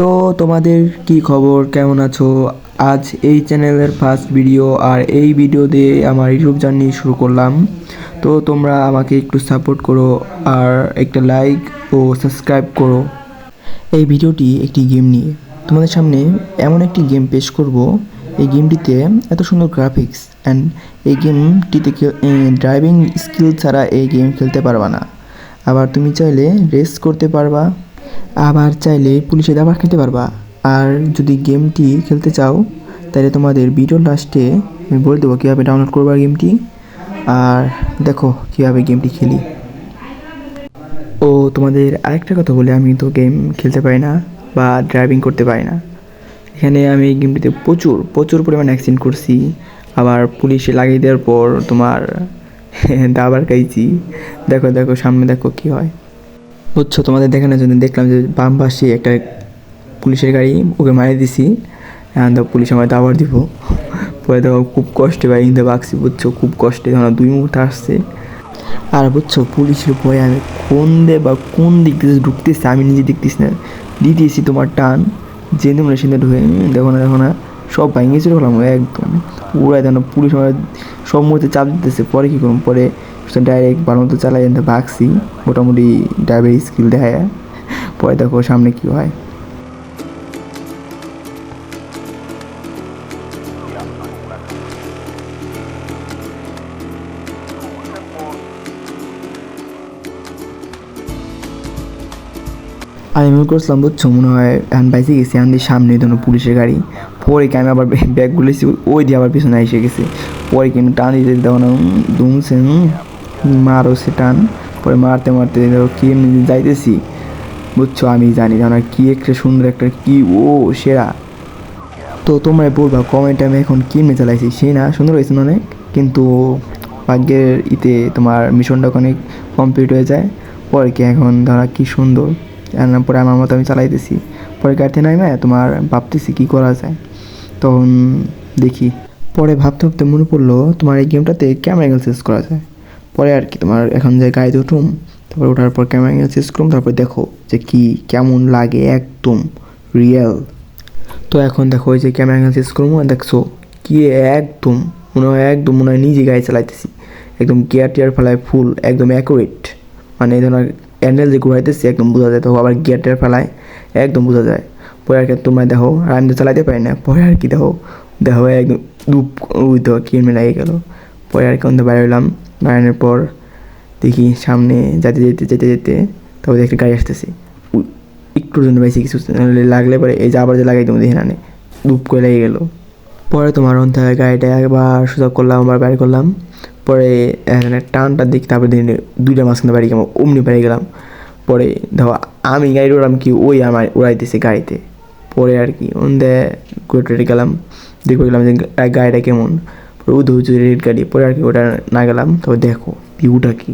তো তোমাদের কি খবর? কেমন আছো? আজ এই চ্যানেলের ফার্স্ট ভিডিও আর এই ভিডিও দিয়ে আমার ইউটিউব জার্নি শুরু করলাম। তো তোমরা আমাকে একটু সাপোর্ট করো আর একটা লাইক ও সাবস্ক্রাইব করো। এই ভিডিওটি একটি গেম নিয়ে। তোমাদের সামনে এমন একটি গেম পেশ করব। এই গেমটিতে এত সুন্দর গ্রাফিক্স অ্যান্ড এই গেমটিতে ড্রাইভিং স্কিল ছাড়া এই গেম খেলতে পারবা না। আবার তুমি চাইলে রেস করতে পারবা। আবার চাইলে পুলিশে দাবার খেলতে পারবা। আর যদি গেমটি খেলতে চাও, তাহলে তোমাদের ভিডিও লাস্টে আমি বলে দেবো কীভাবে ডাউনলোড করবা গেমটি। আর দেখো কীভাবে গেমটি খেলি। ও, তোমাদের আরেকটা কথা বলে, আমি তো গেম খেলতে পারি না বা ড্রাইভিং করতে পারি না। এখানে আমি এই গেমটিতে প্রচুর প্রচুর পরিমাণে অ্যাক্সিডেন্ট করছি। আবার পুলিশে লাগিয়ে দেওয়ার পর তোমার দাবার খাইছি। দেখো দেখো, সামনে দেখো কী হয়। বুঝছ? তোমাদের দেখানোর জন্য দেখলাম যে বাম পাশে একটা পুলিশের গাড়ি, ওকে মারিয়ে দিছি। তো পুলিশ আমার দাবার দিব। পরে দেখো খুব কষ্টে বাড়ি কিন্তু বাকছি বুঝছ? খুব কষ্টে। ধরো দুই মুহূর্তে আসছে। আর বুঝছ, পুলিশের ভয়ে আমি কোন দে বা কোন দিক থেকে ঢুকতেছে, আমি নিজে দেখতেছি না। দিতেছি তোমার টান যে তোমরা সেদিন ঢুকে, দেখো না দেখো না, সব ভাঙিয়ে চলে গেলাম একদম। উড়াই দেন পুলিশ আমার সব মুহূর্তে চাপ দিতেছে। পরে কী করুন পরে ডাইরেক্ট ভালো মতো চালাই ভাগছি। মোটামুটি ড্রাইভারি স্কিল দেখায়। পরে দেখো সামনে কী হয়। আমি মনে করছিলাম, বুঝছ? মনে হয় এখন বাইসে গেছি দিয়ে সামনে ধরুন পুলিশের গাড়ি। পরে কি আমি আবার ব্যাগ গুলেছি ওই দিয়ে আবার পিছনে এসে গেছে। পরে কিন্তু টান দিতে দেখো না দুমছে মারো সে টান। পরে মারতে মারতে দেখো কি এমনি যাইতেছি। বুঝছ, আমি জানি জানো কি একটা সুন্দর একটা, কি ও সেরা। তো তোমরা বলবা কমেন্টে আমি এখন কি এমনি চালাইছি? সেই না, সুন্দর হয়েছে অনেক? কিন্তু ভাগ্যের ইতে তোমার মিশনটা অনেক কমপ্লিট হয়ে যায়। পরে কি এখন ধরা কি সুন্দর? পরে আমার মতো আমি চালাইতেছি। পরে গাড়িতে নামে তোমার ভাবতেছি কী করা যায়। তখন দেখি, পরে ভাবতে ভাবতে মনে পড়ল, তোমার এই গেমটাতে ক্যামেরা অ্যাঙ্গেল চেঞ্জ করা যায়। পরে আর কি, তোমার এখন যে গাড়িতে উঠুম, তারপর ওঠার পর ক্যামেরা অ্যাঙ্গেল চেঞ্জ করুম, তারপর দেখো যে কি, কেমন লাগে একদম রিয়েল তো এখন দেখো, ওই যে ক্যামেরা অ্যাঙ্গেল চেঞ্জ করুম দেখছ কি একদম, মনে হয় একদম, মনে হয় নিজে গাড়ি চালাইতেছি। একদম গিয়ার টিয়ার ফেলায় ফুল একদম অ্যাকুরেট মানে এই ধরনের হ্যান্ডেল যে ঘুরাইতেছি, একদম বোঝা যায় তো, আবার গিয়ার টিয়ার ফেলায়, একদম বোঝা যায়। পরে আর কি তোমরা দেখো আর তো চালাইতে পারি না, পরে আর কি দেখো দেখো একদম দুপ, ওই তো কি লাগে গেল। পরে আর কি অন্ত বাইরে হলাম বাইরানোর পর দেখি সামনে যেতে যেতে যেতে যেতে তারপর দেখি গাড়ি আসতেছে। উই- একটুর জন্য বেশি কিছু লাগলে পরে এই যে আবার যে লাগাই তুমি দেখে না দুপ করে লেগে গেলো। পরে তোমার অন্তে গাড়িটা একবার সুযোগ করলাম, আবার বাড়ি করলাম। পরে এখানে টানটা দেখি তারপরে দিন দুইটা মাঝখানে বাড়ি গেলাম, অমনি বাড়ি গেলাম। পরে দেখো আমি গাড়ি উড়াম কি, ওই আমার উড়াইতেছে গাড়িতে। পরে আর কি অন্ধে ঘুরে গেলাম দেখতে গেলাম যে গাড়িটা কেমন। পরে উধু রেড গাড়ি, পরে আর কি ওটা না গেলাম তবে দেখো ভিউটা কি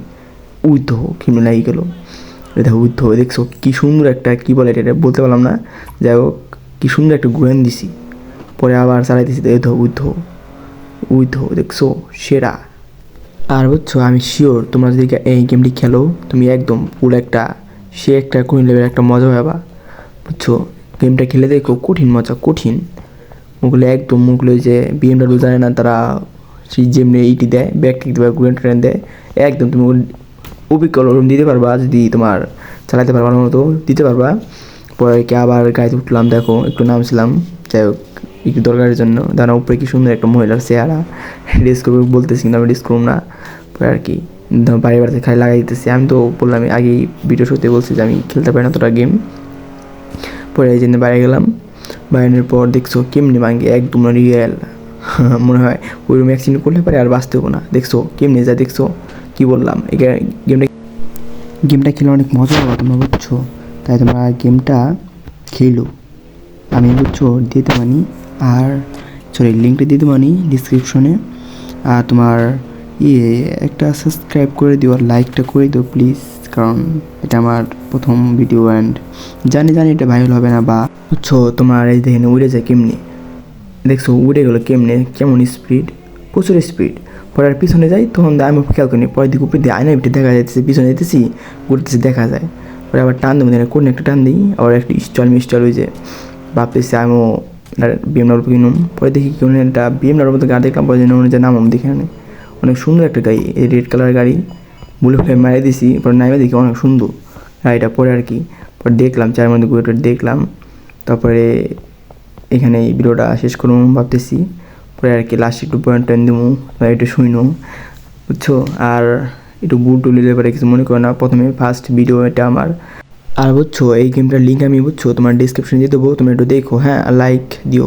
উদ্ধ কেমন লাগিয়ে গেলো। দেখো উদ্ধ দেখছ কী সুন্দর একটা, কী বলে এটা বলতে পারলাম না। যাই হোক, কী সুন্দর একটা ঘুরেন দিছি। পরে আবার চালাইতেছি দেখো উদ্ধ উদ্ধ দেখছ সেরা। আর বুঝছ, আমি শিওর তোমরা যদি এই গেমটি খেলো, তুমি একদম পুরো একটা, সে একটা কোন লেভেল একটা মজা পাবা। বুঝছ গেমটা খেলে দেখো কঠিন মজা, কঠিন। ওগুলো একদম ওগুলো যে বিএমডাব্লিউ জানে না, তারা সেই যেমনি এইটি দেয় ব্যাগ টিক দেবে গ্রেন ট্রেন দেয়, একদম তুমি অভিজ্ঞতা ওরকম দিতে পারবা, যদি তোমার চালাতে পারবা মতো দিতে পারবা। পরে কি আবার গাড়িতে উঠলাম, দেখো একটু নামছিলাম, যাই হোক, একটু দরকারের জন্য। দাঁড়া উপরে কি সুন্দর একটা মহিলার চেহারা। রেস বলতেছি কিন্তু আমি রেস না। পরে আর কি বাড়ি বাড়িতে খাই লাগাই দিতেছি। আমি তো বললাম আগেই ভিডিও শুতে বলছি যে আমি খেলতে পারি না তোটা গেম পরে এই জন্য বাইরে গেলাম। বাইরের পর দেখছ কেমনি ভাঙ্গে, একদম রিয়েল মনে হয় ওই রুমে অ্যাক্সিডেন্ট করলে পারে আর বাঁচতে হব না। দেখছ কেমনি যা দেখছ? কি বললাম, এই গেমটা গেমটা খেলে অনেক মজা হবে তোমরা, বুঝছ? তাই তোমরা গেমটা খেলো। আমি বুঝছ দিতে পারি আর সরি লিঙ্কটা দিতে পারি ডিসক্রিপশনে আর তোমার ইয়ে একটা সাবস্ক্রাইব করে দিও আর লাইকটা করে দিও প্লিজ কারণ এটা আমার প্রথম ভিডিও অ্যান্ড জানি জানি এটা ভাইরাল হবে না বা বুঝছ তোমার এই দেখেন উড়ে যায় কেমনি? দেখছ, উড়ে গেলো কেমনে? কেমন স্পিড প্রচুর স্পিড পরে আর পিছনে যাই, তখন আমি খেয়াল করিনি। পরের দিকে উপরে দিয়ে আয়নার ভিতরে দেখা যাইতেছে, পিছনে যেতেছি ঘুরতেছি, দেখা যায়। পরে আবার টান দেবো না কোন একটা টান দিই, আবার একটু স্টল মিস্টল হয়ে যায় ভাবতেছি আমিও বিএমডাব্লিউ কিনুম। পরে দেখি কেউ একটা বিএমডাব্লিউর মতো গাড়ি দেখলাম, পরে নামাম দেখে আনে অনেক সুন্দর একটা গাড়ি, এই রেড কালার গাড়ি। বুলে ফ্লেম মারিয়ে দিছি পরে নামে দেখি অনেক সুন্দর। গাড়িটা পরে আর কি। পরে দেখলাম চার মধ্যে ঘুরে দেখলাম। তারপরে এখানে এই ভিডিওটা শেষ করব ভাবতেছি। পরে আর কি লাস্ট একটু পয়েন্ট টয়েন্ট দেবো বা একটু শুইনো। বুঝছ? আর একটু বুট টুলিলে পরে কিছু মনে করো না, প্রথমে ফার্স্ট ভিডিও এটা আমার। আর বুঝছ, এই গেমটার লিঙ্ক আমি, বুঝছ? তোমার ডিসক্রিপশনে দিয়ে দেবো, তুমি একটু দেখো হ্যাঁ লাইক দিও।